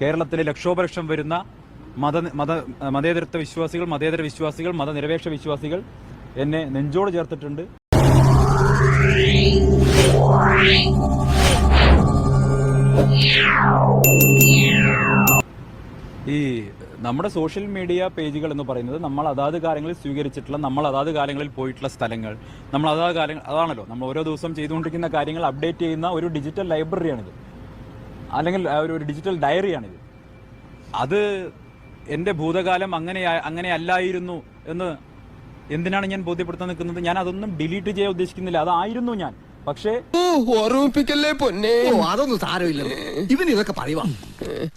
കേരളത്തിലെ ലക്ഷോപലക്ഷം വരുന്ന മത മത മതേതരത്വ വിശ്വാസികൾ മതേതര വിശ്വാസികൾ മതനിരപേക്ഷ വിശ്വാസികൾ എന്നെ നെഞ്ചോട് ചേർത്തിട്ടുണ്ട്. ഈ നമ്മുടെ സോഷ്യൽ മീഡിയ പേജുകൾ എന്ന് പറയുന്നത് നമ്മൾ അതാത് കാലങ്ങളിൽ സ്വീകരിച്ചിട്ടുള്ള നമ്മൾ അതാത് കാലങ്ങളിൽ പോയിട്ടുള്ള സ്ഥലങ്ങൾ. നമ്മൾ അതാത് കാലങ്ങൾ അതാണല്ലോ നമ്മൾ ഓരോ ദിവസം ചെയ്തുകൊണ്ടിരിക്കുന്ന കാര്യങ്ങൾ അപ്ഡേറ്റ് ചെയ്യുന്ന ഒരു ഡിജിറ്റൽ ലൈബ്രറിയാണിത് അല്ലെങ്കിൽ ഒരു ഒരു ഡിജിറ്റൽ ഡയറിയാണിത് അത് എന്റെ ഭൂതകാലം അങ്ങനെ അങ്ങനെ അല്ലായിരുന്നു എന്ന് എന്തിനാണ് ഞാൻ ബോധ്യപ്പെടുത്താൻ നിൽക്കുന്നത്? ഞാൻ അതൊന്നും ഡിലീറ്റ് ചെയ്യാൻ ഉദ്ദേശിക്കുന്നില്ല. അതായിരുന്നു ഞാൻ. പക്ഷേ ഓർമ്മിപ്പിക്കല്ലേ പൊന്നെ? അതൊന്നും സാരമില്ല ഇവൻ ഇതൊക്കെ പറയുവാ.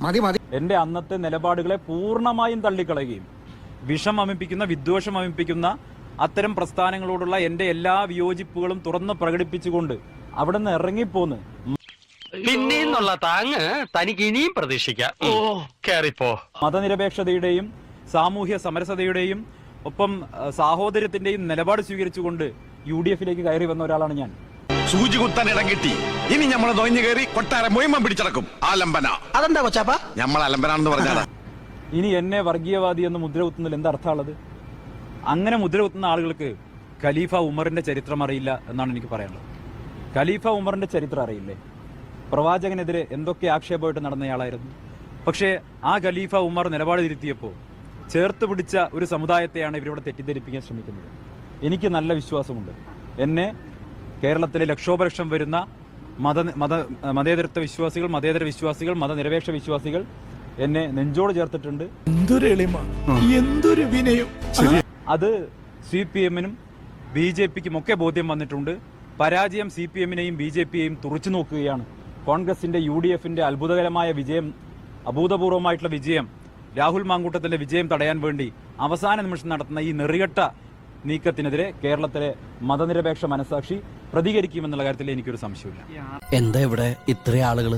മതി മതി. എന്റെ അന്നത്തെ നിലപാടുകളെ പൂർണമായും തള്ളിക്കളയുകയും വിഷം അമിപ്പിക്കുന്ന വിദ്വേഷം അമിപ്പിക്കുന്ന അത്തരം പ്രസ്ഥാനങ്ങളോടുള്ള എന്റെ എല്ലാ വിയോജിപ്പുകളും തുറന്ന് പ്രകടിപ്പിച്ചുകൊണ്ട് അവിടെ നിന്ന് ഇറങ്ങിപ്പോന്ന് പിന്നെന്നുള്ള താങ്ങ് തനിക്ക് ഇനിയും പ്രതീക്ഷിക്കാം ഓ. കേറിപ്പോ. മതനിരപേക്ഷതയുടെയും സാമൂഹ്യ സമരസതയുടെയും ഒപ്പം സാഹോദര്യത്തിന്റെയും നിലപാട് സ്വീകരിച്ചുകൊണ്ട് യു ഡി എഫിലേക്ക് കയറി വന്ന ഒരാളാണ് ഞാൻ. സൂചി കുത്താൻ ഇടം കിട്ടി. ഇനി നമ്മൾ നൊയിഞ്ഞു കയറി കൊട്ടാരം മൊയ്മം പിടിച്ചടക്കും. ആലംബന അതെന്താ കൊച്ചാപ്പ? നമ്മൾ അലംബനാണെന്ന് പറഞ്ഞാടാ ഇനി എന്നെ വർഗീയവാദി എന്ന് മുദ്ര കുത്തുന്നതിൽ എന്താ അർത്ഥമുള്ളത്? അങ്ങനെ മുദ്ര കുത്തുന്ന ആളുകൾക്ക് ഖലീഫ ഉമറിന്റെ ചരിത്രം അറിയില്ല എന്നാണ് എനിക്ക് പറയാനുള്ളത്. ഖലീഫ ഉമറിന്റെ ചരിത്രം അറിയില്ലേ? പ്രവാചകനെതിരെ എന്തൊക്കെ ആക്ഷേപമായിട്ട് നടന്നയാളായിരുന്നു. പക്ഷേ ആ ഖലീഫ ഉമർ നിലപാട് തിരുത്തിയപ്പോൾ ചേർത്ത് പിടിച്ച ഒരു സമുദായത്തെയാണ് ഇവരിവിടെ തെറ്റിദ്ധരിപ്പിക്കാൻ ശ്രമിക്കുന്നത്. എനിക്ക് നല്ല വിശ്വാസമുണ്ട്. എന്നെ കേരളത്തിലെ ലക്ഷോപലക്ഷം വരുന്ന മത മത മതേതരത്വ വിശ്വാസികൾ മതേതര വിശ്വാസികൾ മതനിരപേക്ഷ വിശ്വാസികൾ എന്നെ നെഞ്ചോട് ചേർത്തിട്ടുണ്ട്. എന്തൊരു എളിമ. എന്തൊരു വിനയം. അത് സി പി എമ്മിനും ബി ജെ പിക്കും ഒക്കെ ബോധ്യം വന്നിട്ടുണ്ട്. പരാജയം സി പി എമ്മിനെയും ബി ജെ പിയെയും തുറച്ചു നോക്കുകയാണ്. കോൺഗ്രസിന്റെ യു ഡി എഫിന്റെ അത്ഭുതകരമായ വിജയം അഭൂതപൂർവമായിട്ടുള്ള വിജയം രാഹുൽ മാങ്കൂട്ടത്തിന്റെ വിജയം തടയാൻ വേണ്ടി അവസാന നിമിഷം നടത്തുന്ന ഈ നെറികെട്ട നീക്കത്തിനെതിരെ കേരളത്തിലെ മതനിരപേക്ഷ മനസാക്ഷി പ്രതികരിക്കുമെന്നുള്ള കാര്യത്തിൽ എനിക്കൊരു സംശയമില്ല എന്താ ഇവിടെ ഇത്ര ആളുകൾ?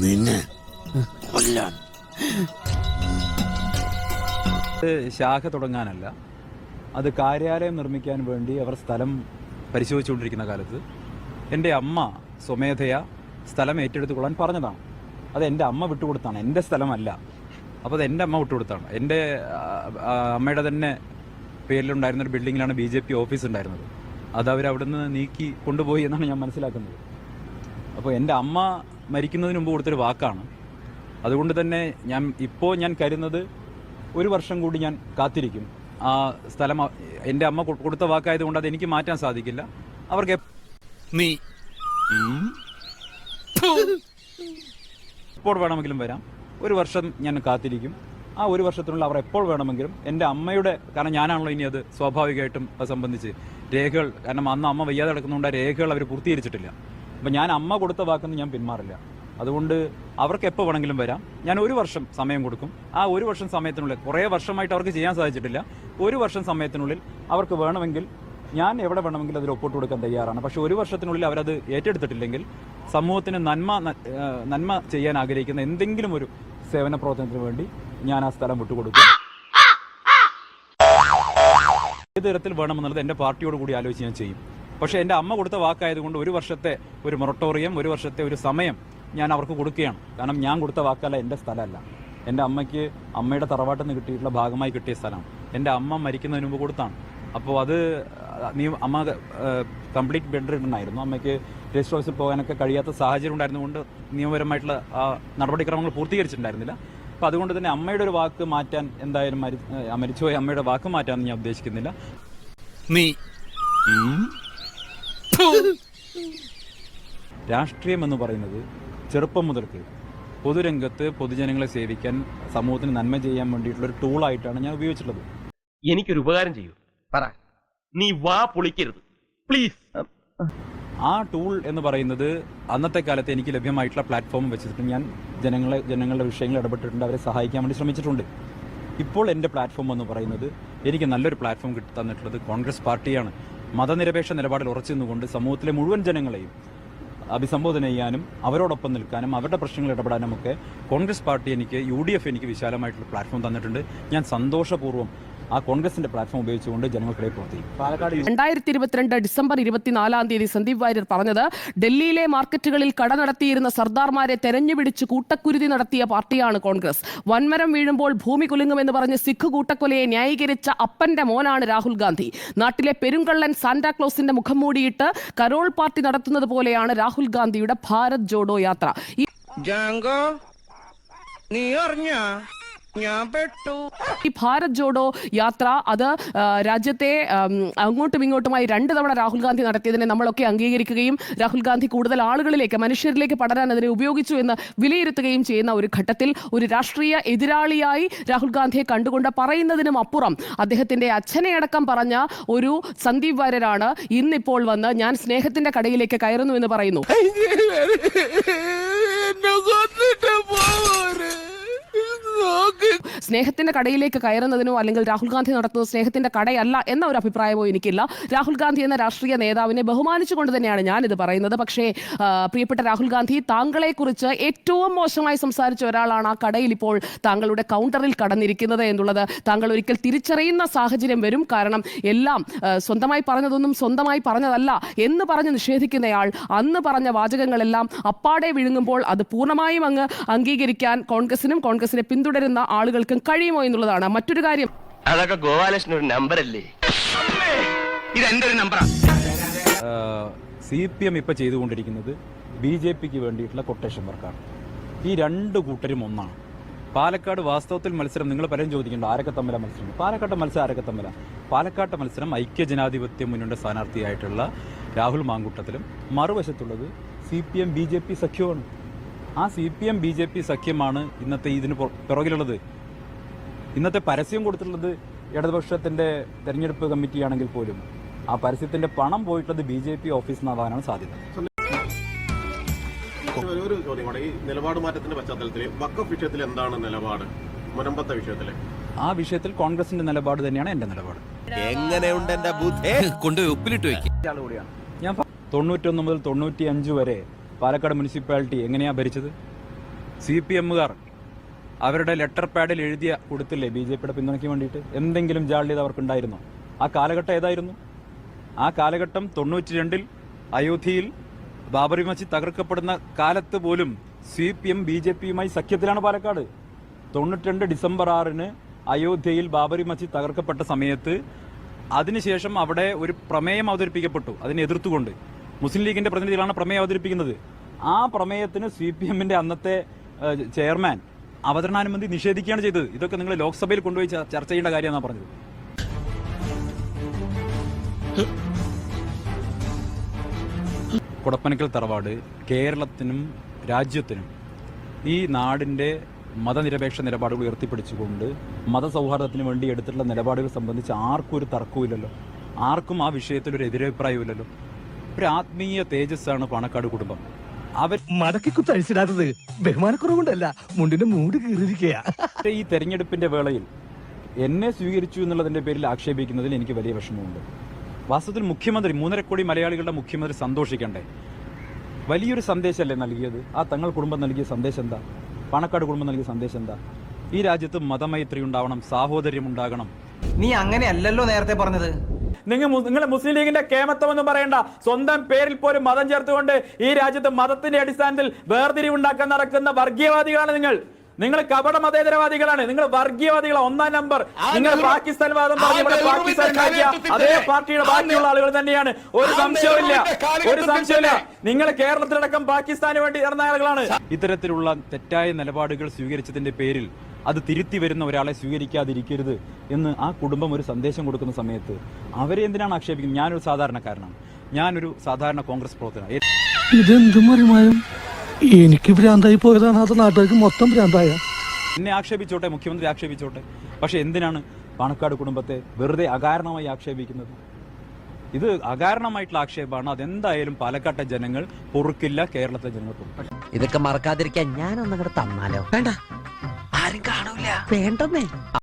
നിന്നെ ശാഖ തുടങ്ങാനല്ല അത് കാര്യാലയം നിർമ്മിക്കാൻ വേണ്ടി അവർ സ്ഥലം പരിശോധിച്ചുകൊണ്ടിരിക്കുന്ന കാലത്ത് എന്റെ അമ്മ സ്വമേധയാ സ്ഥലം ഏറ്റെടുത്തുകൊള്ളാൻ പറഞ്ഞതാണ്. അത് എന്റെ അമ്മ വിട്ടുകൊടുത്താണ്. എന്റെ സ്ഥലമല്ല. അപ്പോൾ അത് എന്റെ അമ്മ വിട്ടുകൊടുത്താണ്. എന്റെ അമ്മയുടെ തന്നെ പേരിലുണ്ടായിരുന്ന ഒരു ബിൽഡിങ്ങിലാണ് ബി ജെ പി ഓഫീസ് ഉണ്ടായിരുന്നത്. അത് അവർ നിന്ന് നീക്കി കൊണ്ടുപോയി എന്നാണ് ഞാൻ മനസ്സിലാക്കുന്നത്. അപ്പോൾ എന്റെ അമ്മ മരിക്കുന്നതിന് മുമ്പ് കൊടുത്തൊരു വാക്കാണ്. അതുകൊണ്ട് തന്നെ ഞാൻ ഇപ്പോൾ ഞാൻ കരുതുന്നത് ഒരു വർഷം കൂടി ഞാൻ കാത്തിരിക്കും. ആ സ്ഥലം എന്റെ അമ്മ കൊടുത്ത വാക്കായതുകൊണ്ട് അത് എനിക്ക് മാറ്റാൻ സാധിക്കില്ല. അവർക്ക് നീ എപ്പോൾ വേണമെങ്കിലും വരാം. ഒരു വർഷം ഞാൻ കാത്തിരിക്കും. ആ ഒരു വർഷത്തിനുള്ള അവർ എപ്പോൾ വേണമെങ്കിലും എന്റെ അമ്മയുടെ കാരണം ഞാനാണല്ലോ ഇനി അത് സ്വാഭാവികമായിട്ടും അത് സംബന്ധിച്ച് രേഖകൾ കാരണം അന്ന് അമ്മ വയ്യാതെ കിടക്കുന്നതുകൊണ്ട് ആ രേഖകൾ അവർ പൂർത്തീകരിച്ചിട്ടില്ല. അപ്പം ഞാൻ അമ്മ കൊടുത്ത വാക്കൊന്നും ഞാൻ പിന്മാറില്ല. അതുകൊണ്ട് അവർക്ക് എപ്പോൾ വേണമെങ്കിലും വരാം. ഞാൻ ഒരു വർഷം സമയം കൊടുക്കും. ആ ഒരു വർഷം സമയത്തിനുള്ളിൽ കുറേ വർഷമായിട്ട് അവർക്ക് ചെയ്യാൻ സാധിച്ചിട്ടില്ല. ഒരു വർഷം സമയത്തിനുള്ളിൽ അവർക്ക് വേണമെങ്കിൽ ഞാൻ എവിടെ വേണമെങ്കിലും അതിൽ ഒപ്പിട്ട് കൊടുക്കാൻ തയ്യാറാണ്. പക്ഷെ ഒരു വർഷത്തിനുള്ളിൽ അവരത് ഏറ്റെടുത്തിട്ടില്ലെങ്കിൽ സമൂഹത്തിന് നന്മ നന്മ ചെയ്യാൻ ആഗ്രഹിക്കുന്ന എന്തെങ്കിലും ഒരു സേവന പ്രവർത്തനത്തിന് വേണ്ടി ഞാൻ ആ സ്ഥലം വിട്ടുകൊടുക്കും. ഏത് തരത്തിൽ വേണമെന്നുള്ളത് എന്റെ പാർട്ടിയോട് കൂടി ആലോചിച്ച് ഞാൻ ചെയ്യും. പക്ഷെ എന്റെ അമ്മ കൊടുത്ത വാക്കായതുകൊണ്ട് ഒരു വർഷത്തെ ഒരു മൊറട്ടോറിയം ഒരു വർഷത്തെ ഒരു സമയം ഞാൻ അവർക്ക് കൊടുക്കുകയാണ്. കാരണം ഞാൻ കൊടുത്ത വാക്കല്ല എന്റെ സ്ഥലമല്ല. എന്റെ അമ്മയ്ക്ക് അമ്മയുടെ തറവാട്ടിൽ നിന്ന് കിട്ടിയിട്ടുള്ള ഭാഗമായി കിട്ടിയ സ്ഥലമാണ്. എന്റെ അമ്മ മരിക്കുന്നതിന് മുമ്പ് കൊടുത്താണ്. അപ്പോൾ അത് നീ അമ്മ കംപ്ലീറ്റ് ബെഡ് ഉണ്ടായിരുന്നു അമ്മയ്ക്ക് രജിസ്റ്റർ ഓഫീസിൽ പോകാനൊക്കെ കഴിയാത്ത സാഹചര്യം ഉണ്ടായിരുന്നുകൊണ്ട് നിയമപരമായിട്ടുള്ള ആ നടപടിക്രമങ്ങൾ പൂർത്തീകരിച്ചിട്ടുണ്ടായിരുന്നില്ല. അപ്പോൾ അതുകൊണ്ട് തന്നെ അമ്മയുടെ ഒരു വാക്ക് മാറ്റാൻ എന്തായാലും മരി മരിച്ചുപോയ അമ്മയുടെ വാക്ക് മാറ്റാൻ ഞാൻ ഉദ്ദേശിക്കുന്നില്ല. നീ. രാഷ്ട്രീയം എന്ന് പറയുന്നത് ചെറുപ്പം മുതൽക്ക് പൊതുരംഗത്ത് പൊതുജനങ്ങളെ സേവിക്കാൻ സമൂഹത്തിന് നന്മ ചെയ്യാൻ വേണ്ടിയിട്ടുള്ള ഒരു ടൂളായിട്ടാണ് ഞാൻ ഉപയോഗിച്ചിട്ടുള്ളത്. എനിക്കൊരു ഉപകാരം ചെയ്യൂ. പറ. നീ വാ പൊളിക്കരുത്. പ്ലീസ് ആ ടൂൾ എന്ന് പറയുന്നത് അന്നത്തെ കാലത്ത് എനിക്ക് ലഭ്യമായിട്ടുള്ള പ്ലാറ്റ്ഫോം വെച്ചിട്ട് ഞാൻ ജനങ്ങളെ ജനങ്ങളുടെ വിഷയങ്ങൾ ഇടപെട്ടിട്ടുണ്ട്. അവരെ സഹായിക്കാൻ വേണ്ടി ശ്രമിച്ചിട്ടുണ്ട്. ഇപ്പോൾ എന്റെ പ്ലാറ്റ്ഫോം എന്ന് പറയുന്നത് എനിക്ക് നല്ലൊരു പ്ലാറ്റ്ഫോം കിട്ടി തന്നിട്ടുള്ളത് കോൺഗ്രസ് പാർട്ടിയാണ്. മതനിരപേക്ഷ നിലപാടിൽ ഉറച്ചു നിന്നുകൊണ്ട് സമൂഹത്തിലെ മുഴുവൻ ജനങ്ങളെയും അഭിസംബോധന ചെയ്യാനും അവരോടൊപ്പം നിൽക്കാനും അവരുടെ പ്രശ്നങ്ങൾ ഇടപെടാനും ഒക്കെ കോൺഗ്രസ് പാർട്ടി എനിക്ക് യു ഡി എഫ് എനിക്ക് വിശാലമായിട്ടുള്ള പ്ലാറ്റ്ഫോം തന്നിട്ടുണ്ട്. ഞാൻ സന്തോഷപൂർവം ആ കോൺഗ്രസിന്റെ പ്ലാറ്റ്ഫോം ഉപയോഗിച്ചുകൊണ്ട് ജനങ്ങൾക്കിടയിൽ പ്രവർത്തിക്കും. പാലക്കാട് രണ്ടായിരത്തി ഇരുപത്തിരണ്ട് ഡിസംബർ ഇരുപത്തിനാലാം തീയതി സന്ദീപ് വാര്യർ പറഞ്ഞത് ഡൽഹിയിലെ മാർക്കറ്റുകളിൽ കട നടത്തിയിരുന്ന സർദാർമാരെ തെരഞ്ഞുപിടിച്ച് കൂട്ടക്കുരുതി നടത്തിയ പാർട്ടിയാണ് കോൺഗ്രസ്. വൻമരം വീഴുമ്പോൾ ഭൂമി കുലുങ്ങുമെന്ന് പറഞ്ഞ് സിഖ് കൂട്ടക്കൊലയെ ന്യായീകരിച്ച അപ്പന്റെ മോനാണ് രാഹുൽ ഗാന്ധി. നാട്ടിലെ പെരുങ്കള്ളൻ സാന്റാക്ലോസിന്റെ മുഖം മൂടിയിട്ട് കരോൾ പാർട്ടി നടത്തുന്നത് പോലെയാണ് രാഹുൽ ഗാന്ധിയുടെ ഭാരത് ജോഡോ യാത്ര. നീ ഞാൻ പെട്ടു. ഈ ഭാരത് ജോഡോ യാത്ര അത് രാജ്യത്തെ അങ്ങോട്ടും ഇങ്ങോട്ടുമായി രണ്ട് തവണ രാഹുൽ ഗാന്ധി നടത്തിയതിനെ നമ്മളൊക്കെ അംഗീകരിക്കുകയും രാഹുൽ ഗാന്ധി കൂടുതൽ ആളുകളിലേക്ക് മനുഷ്യരിലേക്ക് പടരാൻ അതിനെ ഉപയോഗിച്ചു എന്ന് വിലയിരുത്തുകയും ചെയ്യുന്ന ഒരു ഘട്ടത്തിൽ ഒരു രാഷ്ട്രീയ എതിരാളിയായി രാഹുൽ ഗാന്ധിയെ കണ്ടുകൊണ്ട് പറയുന്നതിനും അപ്പുറം അദ്ദേഹത്തിന്റെ അച്ഛനെ അടക്കം പറഞ്ഞ ഒരു സന്ദീപ് വാര്യരാണ് ഇന്നിപ്പോൾ വന്ന് ഞാൻ സ്നേഹത്തിന്റെ കടയിലേക്ക് കയറുന്നു എന്ന് പറയുന്നു എന്നെ കൊന്നിട്ട് പോരെ നോക്ക് സ്നേഹത്തിന്റെ കടയിലേക്ക് കയറുന്നതിനോ അല്ലെങ്കിൽ രാഹുൽ ഗാന്ധി നടത്തുന്നത് സ്നേഹത്തിന്റെ കടയല്ല എന്ന ഒരു അഭിപ്രായമോ എനിക്കില്ല. രാഹുൽ ഗാന്ധി എന്ന രാഷ്ട്രീയ നേതാവിനെ ബഹുമാനിച്ചുകൊണ്ട് തന്നെയാണ് ഞാൻ ഇത് പറയുന്നത്. പക്ഷേ പ്രിയപ്പെട്ട രാഹുൽ ഗാന്ധി താങ്കളെ കുറിച്ച് ഏറ്റവും മോശമായി സംസാരിച്ച ഒരാളാണ് ആ കടയിൽ ഇപ്പോൾ താങ്കളുടെ കൗണ്ടറിൽ കടന്നിരിക്കുന്നത് എന്നുള്ളത്. താങ്കൾ ഒരിക്കൽ തിരിച്ചറിയുന്ന സാഹചര്യം വരും. കാരണം എല്ലാം സ്വന്തമായി പറഞ്ഞതൊന്നും സ്വന്തമായി പറഞ്ഞതല്ല എന്ന് പറഞ്ഞ് നിഷേധിക്കുന്നയാൾ അന്ന് പറഞ്ഞ വാചകങ്ങളെല്ലാം അപ്പാടെ വിഴുങ്ങുമ്പോൾ അത് പൂർണമായും അങ്ങ് അംഗീകരിക്കാൻ കോൺഗ്രസിനും കോൺഗ്രസിനെ പിന്തുടരുന്ന ആളുകൾക്കും കഴിയുമോ എന്നുള്ളതാണ് മറ്റൊരു കാര്യം. അതൊക്കെ ഗോപാലകൃഷ്ണൻ ഒരു നമ്പർ അല്ലേ ഇത് എന്റെ ഒരു നമ്പറാ? സി പി എം ഇപ്പോൾ ചെയ്തുകൊണ്ടിരിക്കുന്നത് ബി ജെ പിക്ക് വേണ്ടിയിട്ടുള്ള കൊട്ടേഷൻ വർക്കാണ് ഈ രണ്ട് കൂട്ടരും ഒന്നാണ്. പാലക്കാട് വാസ്തവത്തിൽ മത്സരം നിങ്ങൾ പലരും ചോദിക്കേണ്ട ആരൊക്കെ തമ്മില മത്സരം? പാലക്കാട്ടെ മത്സരം ആരൊക്കെ തമ്മില? പാലക്കാട്ടെ മത്സരം ഐക്യജനാധിപത്യ മുന്നണിയുടെ സ്ഥാനാർത്ഥിയായിട്ടുള്ള രാഹുൽ മാങ്കുട്ടത്തിലും മറുവശത്തുള്ളത് C P M B J P സഖ്യമാണ്. ആ C P M B J P സഖ്യമാണ് ഇന്നത്തെ ഇതിന് പുറ- പിറകിലുള്ളത്. ഇന്നത്തെ പരസ്യം കൊടുത്തിട്ടുള്ളത് ഇടതുപക്ഷത്തിന്റെ തെരഞ്ഞെടുപ്പ് കമ്മിറ്റിയാണെങ്കിൽ പോലും. ആ പരസ്യത്തിന്റെ പണം പോയിട്ടുള്ളത് ബി ജെ പി ഓഫീസിൽ നിന്നാവാനാണ് സാധ്യത. ഒരു ചോദ്യം കൂടെ. ഈ നിലപാട് മാറ്റത്തിന്റെ പശ്ചാത്തലത്തിൽ വക്കഫ് വിഷയത്തിൽ എന്താണ് നിലപാട്? മുനമ്പത്തെ വിഷയത്തിൽ. ആ വിഷയത്തിൽ കോൺഗ്രസിന്റെ നിലപാട് തന്നെയാണ് എന്റെ നിലപാട്. എങ്ങനെയുണ്ട് എന്റെ ബുദ്ധി? കൊണ്ടുപോയി ഉപ്പിലിട്ട് വെക്കും. ഞാൻ തൊണ്ണൂറ്റൊന്ന് മുതൽ തൊണ്ണൂറ്റി അഞ്ച് വരെ പാലക്കാട് മുനിസിപ്പാലിറ്റി എങ്ങനെയാണ് ഭരിച്ചത്? സി പി എമ്മുകാർ അവരുടെ ലെറ്റർ പാഡിൽ എഴുതിയ കൊടുത്തില്ലേ ബി ജെ പിയുടെ പിന്തുണയ്ക്ക് വേണ്ടിയിട്ട്? എന്തെങ്കിലും ജാള്യത അവർക്കുണ്ടായിരുന്നോ? ആ കാലഘട്ടം ഏതായിരുന്നു? ആ കാലഘട്ടം തൊണ്ണൂറ്റി രണ്ടിൽ അയോധ്യയിൽ ബാബറി മസ്ജിദ് തകർക്കപ്പെടുന്ന കാലത്ത് പോലും C P M B J പിയുമായി സഖ്യത്തിലാണ് പാലക്കാട്. തൊണ്ണൂറ്റിരണ്ട് ഡിസംബർ ആറിന് അയോധ്യയിൽ ബാബറി മസ്ജിദ് തകർക്കപ്പെട്ട സമയത്ത് അതിനുശേഷം അവിടെ ഒരു പ്രമേയം അവതരിപ്പിക്കപ്പെട്ടു. അതിനെ എതിർത്തുകൊണ്ട്. മുസ്ലിം ലീഗിന്റെ പ്രതിനിധികളാണ് പ്രമേയം അവതരിപ്പിക്കുന്നത്. ആ പ്രമേയത്തിന് സി പി എമ്മിന്റെ അന്നത്തെ ചെയർമാൻ അവതരണാനുമതി നിഷേധിക്കുകയാണ് ചെയ്തത്. ഇതൊക്കെ നിങ്ങൾ ലോക്സഭയിൽ കൊണ്ടുപോയി ചർച്ച ചെയ്യേണ്ട കാര്യമാണ് പറഞ്ഞത്. കുടപ്പനക്കൽ തറവാട് കേരളത്തിനും രാജ്യത്തിനും ഈ നാടിന്റെ മതനിരപേക്ഷ നിലപാടുകൾ ഉയർത്തിപ്പിടിച്ചുകൊണ്ട് മതസൗഹാർദ്ദത്തിന് വേണ്ടി എടുത്തിട്ടുള്ള നിലപാടുകൾ സംബന്ധിച്ച് ആർക്കും ഒരു തർക്കവുമില്ലല്ലോ. ആർക്കും ആ വിഷയത്തിൽ ഒരു എതിരഭിപ്രായവുമില്ലല്ലോ. ഒരു ആത്മീയ തേജസ്സാണ് പണക്കാട് കുടുംബം. അവർ മടക്കി കുത്തഴിച്ചിടാത്തത് ബഹുമാനക്കുറവുണ്ടല്ല മുണ്ടിന്റെ മൂട് കീറിയിരിക്കുക ഈ തെരഞ്ഞെടുപ്പിന്റെ വേളയിൽ എന്നെ സ്വീകരിച്ചു എന്നുള്ളതിന്റെ പേരിൽ ആക്ഷേപിക്കുന്നതിൽ എനിക്ക് വലിയ വിഷമമുണ്ട്. വാസ്തവത്തിൽ മുഖ്യമന്ത്രി മൂന്നര കോടി മലയാളികളുടെ മുഖ്യമന്ത്രി സന്തോഷിക്കണ്ടേ? വലിയൊരു സന്ദേശമല്ലേ നൽകിയത്? ആ തങ്ങൾ കുടുംബം നൽകിയ സന്ദേശം എന്താ പണക്കാട് കുടുംബം നൽകിയ സന്ദേശം എന്താ ഈ രാജ്യത്ത് മതമൈത്രി ഉണ്ടാവണം സാഹോദര്യം ഉണ്ടാകണം. നീ അങ്ങനെയല്ലല്ലോ നേരത്തെ പറഞ്ഞത്. നിങ്ങൾ നിങ്ങൾ മുസ്ലിം ലീഗിന്റെ കേമത്വമെന്നും പറയേണ്ട. സ്വന്തം പേരിൽ പോലും മതം ചേർത്തുകൊണ്ട് ഈ രാജ്യത്ത് മതത്തിന്റെ അടിസ്ഥാനത്തിൽ വേർതിരിവുണ്ടാക്കാൻ നടക്കുന്ന വർഗീയവാദികളാണ് നിങ്ങൾ. നിങ്ങൾ കപട മതേതരവാദികളാണ്. നിങ്ങൾ വർഗീയവാദികളാണ്. ഒന്നാം നമ്പർ. നിങ്ങൾ പാകിസ്ഥാൻ വാദം പറഞ്ഞ് ഇവിടെ അതേ പാർട്ടിയുടെ ബാക്കിയുള്ള ആളുകൾ തന്നെയാണ്. ഒരു സംശയമില്ല ഒരു സംശയമില്ല നിങ്ങൾ കേരളത്തിലടക്കം പാകിസ്ഥാന് വേണ്ടി ഇറന്ന ആളുകളാണ്. ഇത്തരത്തിലുള്ള തെറ്റായ നിലപാടുകൾ സ്വീകരിച്ചതിന്റെ പേരിൽ അത് തിരുത്തി വരുന്ന ഒരാളെ സ്വീകരിക്കാതിരിക്കരുത് എന്ന് ആ കുടുംബം ഒരു സന്ദേശം കൊടുക്കുന്ന സമയത്ത് അവരെ എന്തിനാണ് ആക്ഷേപിക്കുന്നത്? ഞാനൊരു സാധാരണക്കാരനാണ്. ഞാനൊരു സാധാരണ കോൺഗ്രസ് പ്രവർത്തന ഇതെന്തും എനിക്ക് ഭ്രാന്തായി പോയതാണ്. അത് നാട്ടുകാർക്ക് മൊത്തം ഭ്രാന്തായ. എന്നെ ആക്ഷേപിച്ചോട്ടെ മുഖ്യമന്ത്രി ആക്ഷേപിച്ചോട്ടെ. പക്ഷെ എന്തിനാണ് പാണക്കാട് കുടുംബത്തെ വെറുതെ അകാരണമായി ആക്ഷേപിക്കുന്നത്? ഇത് അകാരണമായിട്ടുള്ള ആക്ഷേപമാണ്. അതെന്തായാലും പാലക്കാട്ടെ ജനങ്ങൾ പൊറുക്കില്ല കേരളത്തെ ജനങ്ങൾ പൊറുക്കില്ല. ഇതൊക്കെ മറക്കാതിരിക്കാൻ ഞാനൊന്നങ്ങടെ തന്നാലോ? വേണ്ട. ആരും കാണൂല. വേണ്ടെന്നേ.